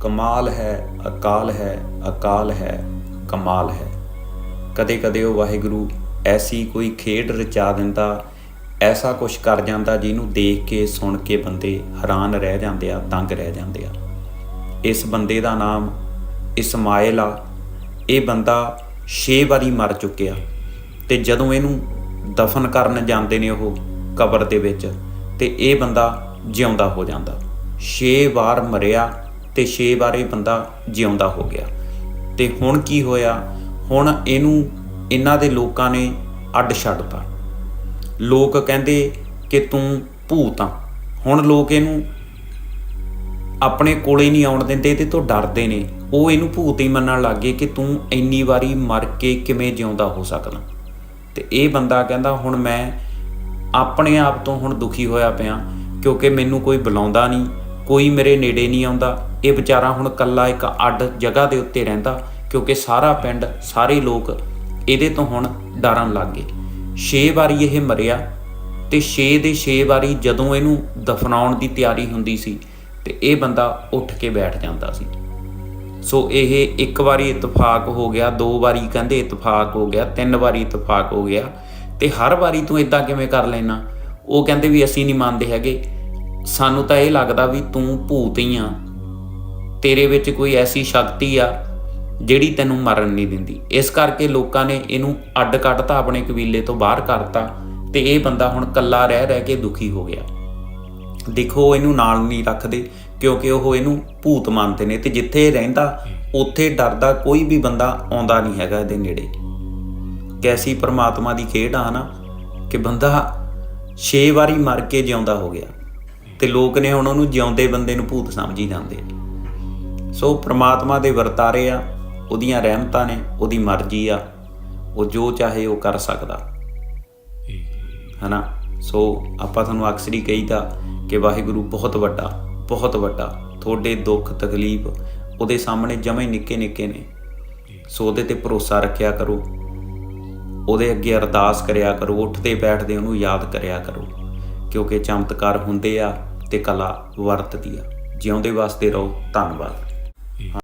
ਕਮਾਲ ਹੈ, ਅਕਾਲ ਹੈ ਅਕਾਲ ਹੈ, ਕਮਾਲ ਹੈ। ਕਦੇ ਕਦੇ ਉਹ ਵਾਹਿਗੁਰੂ ਐਸੀ ਕੋਈ ਖੇਡ ਰਚਾ ਦਿੰਦਾ, ਐਸਾ ਕੁਝ ਕਰ ਜਾਂਦਾ ਜਿਹਨੂੰ ਦੇਖ ਕੇ, ਸੁਣ ਕੇ ਬੰਦੇ ਹੈਰਾਨ ਰਹਿ ਜਾਂਦੇ ਆ, ਤੰਗ ਰਹਿ ਜਾਂਦੇ ਆ। ਇਸ ਬੰਦੇ ਦਾ ਨਾਮ ਇਸਮਾਇਲ ਆ। ਇਹ ਬੰਦਾ 6 ਵਾਰੀ ਮਰ ਚੁੱਕਿਆ ਤੇ ਜਦੋਂ ਇਹਨੂੰ ਦਫਨ ਕਰਨ ਜਾਂਦੇ ਨੇ ਉਹ ਕਬਰ ਦੇ ਵਿੱਚ ਤੇ ਇਹ ਬੰਦਾ ਜਿਉਂਦਾ ਹੋ ਜਾਂਦਾ। 6 ਵਾਰ ਮਰਿਆ ਤੇ 6 ਵਾਰ ਇਹ ਬੰਦਾ ਜਿਉਂਦਾ ਹੋ ਗਿਆ। ਤੇ ਹੁਣ ਕੀ ਹੋਇਆ? ਹੁਣ ਇਹਨੂੰ ਇਹਨਾਂ ਦੇ ਲੋਕਾਂ ਨੇ ਅੱਡ ਛੱਡਤਾ। ਲੋਕ ਕਹਿੰਦੇ ਕਿ ਤੂੰ ਭੂਤ ਆ। ਹੁਣ ਲੋਕ ਇਹਨੂੰ ਆਪਣੇ ਕੋਲੇ ਨਹੀਂ ਆਉਣ ਦਿੰਦੇ ਤੇ ਤੋਂ ਡਰਦੇ ਨੇ। ਉਹ ਇਹਨੂੰ ਭੂਤ ਹੀ ਮੰਨਣ ਲੱਗ ਗਏ ਕਿ ਤੂੰ ਇੰਨੀ ਵਾਰੀ ਮਰ ਕੇ ਕਿਵੇਂ ਜਿਉਂਦਾ ਹੋ ਸਕਦਾ। ਤੇ ਇਹ ਬੰਦਾ ਕਹਿੰਦਾ, ਹੁਣ ਮੈਂ ਆਪਣੇ ਆਪ ਤੋਂ ਹੁਣ ਦੁਖੀ ਹੋਇਆ ਪਿਆ, ਕਿਉਂਕਿ ਮੈਨੂੰ ਕੋਈ ਬੁਲਾਉਂਦਾ ਨਹੀਂ। ਕੋਈ ਮੇਰੇ ਨੇੜੇ ਨਹੀਂ ਆਉਂਦਾ। ਇਹ ਵਿਚਾਰਾ ਹੁਣ ਕੱਲਾ ਇੱਕ ਅੱਡ ਜਗ੍ਹਾ ਦੇ ਉੱਤੇ ਰਹਿੰਦਾ, ਕਿਉਂਕਿ ਸਾਰਾ ਪਿੰਡ, ਸਾਰੇ ਲੋਕ ਇਹਦੇ ਤੋਂ ਹੁਣ ਡਰਨ ਲੱਗ ਗਏ। 6 ਵਾਰੀ ਇਹ ਮਰਿਆ ਤੇ 6 ਦੇ 6 ਵਾਰੀ ਜਦੋਂ ਇਹਨੂੰ ਦਫਨਾਉਣ ਦੀ ਤਿਆਰੀ ਹੁੰਦੀ ਸੀ ਤੇ ਇਹ ਬੰਦਾ ਉੱਠ ਕੇ ਬੈਠ ਜਾਂਦਾ ਸੀ। ਸੋ ਇਹ ਇੱਕ ਵਾਰੀ ਇਤਫਾਕ ਹੋ ਗਿਆ, ਦੋ ਵਾਰੀ ਕਹਿੰਦੇ ਇਤਫਾਕ ਹੋ ਗਿਆ, ਤਿੰਨ ਵਾਰੀ ਇਤਫਾਕ ਹੋ ਗਿਆ ਤੇ ਹਰ ਵਾਰੀ ਤੂੰ ਇਦਾਂ ਕਿਵੇਂ ਕਰ ਲੈਣਾ ਉਹ ਕਹਿੰਦੇ ਵੀ ਅਸੀਂ ਨਹੀਂ ਮੰਨਦੇ ਹੈਗੇ। ਸਾਨੂੰ ਤਾਂ ਇਹ ਲੱਗਦਾ ਵੀ ਤੂੰ ਭੂਤ ਹੀ ਆ। ਤੇਰੇ ਵਿੱਚ ਕੋਈ ਐਸੀ ਸ਼ਕਤੀ ਆ ਜਿਹੜੀ ਤੈਨੂੰ ਮਰਨ ਨਹੀਂ ਦਿੰਦੀ। ਇਸ ਕਰਕੇ ਲੋਕਾਂ ਨੇ ਇਹਨੂੰ ਅੱਡ ਕੱਢਤਾ, ਆਪਣੇ ਕਬੀਲੇ ਤੋਂ ਬਾਹਰ ਕਰਤਾ ਤੇ ਇਹ ਬੰਦਾ ਹੁਣ ਕੱਲਾ ਰਹਿ ਰਹਿ ਕੇ ਦੁਖੀ ਹੋ ਗਿਆ। ਦੇਖੋ ਇਹਨੂੰ ਨਾਲ ਨਹੀਂ ਰੱਖਦੇ ਕਿਉਂਕਿ ਉਹ ਇਹਨੂੰ ਭੂਤ ਮੰਨਦੇ ਨੇ ਤੇ ਜਿੱਥੇ ਇਹ ਰਹਿੰਦਾ, ਉੱਥੇ ਡਰਦਾ ਕੋਈ ਵੀ ਬੰਦਾ ਆਉਂਦਾ ਨਹੀਂ ਹੈਗਾ ਇਹਦੇ ਨੇੜੇ। ਕੈਸੀ ਪਰਮਾਤਮਾ ਦੀ ਖੇਡ ਆ ਨਾ ਕਿ ਬੰਦਾ 6 ਵਾਰੀ ਮਰ ਕੇ ਜਿਉਂਦਾ ਹੋ ਗਿਆ। ਤੇ ਲੋਕ ਨੇ ਹੁਣ ਉਹਨੂੰ ਜਿਉਂਦੇ ਬੰਦੇ ਨੂੰ ਭੂਤ ਸਮਝੀ ਜਾਂਦੇ ਆ। ਸੋ ਪ੍ਰਮਾਤਮਾ ਦੇ ਵਰਤਾਰੇ ਆ, ਉਹਦੀਆਂ ਰਹਿਮਤਾਂ ਨੇ, ਉਹਦੀ ਮਰਜ਼ੀ ਆ, ਉਹ ਜੋ ਚਾਹੇ ਉਹ ਕਰ ਸਕਦਾ। ਹਨਾ? ਸੋ ਆਪਾਂ ਤੁਹਾਨੂੰ ਅਕਸਰ ਹੀ ਕਹੀਦਾ ਕਿ ਵਾਹਿਗੁਰੂ ਬਹੁਤ ਵੱਡਾ ਬਹੁਤ ਵੱਡਾ, ਤੁਹਾਡੇ ਦੁੱਖ, ਤਕਲੀਫ ਉਹਦੇ ਸਾਹਮਣੇ ਜਮੇ ਨਿੱਕੇ ਨਿੱਕੇ ਨੇ। ਸੋ ਉਹਦੇ ਤੇ ਭਰੋਸਾ ਰੱਖਿਆ ਕਰੋ। ਉਹਦੇ ਅੱਗੇ ਅਰਦਾਸ ਕਰਿਆ ਕਰੋ, ਉੱਠਦੇ ਬੈਠਦੇ ਉਹਨੂੰ ਯਾਦ ਕਰਿਆ ਕਰੋ। ਕਿਉਂਕਿ ਚਮਤਕਾਰ ਹੁੰਦੇ ਆ ਤੇ ਕਲਾ ਵਰਤਦੀ ਆ। ਜਿਉਂਦੇ ਵਾਸਤੇ ਰਹੋ। ਧੰਨਵਾਦ।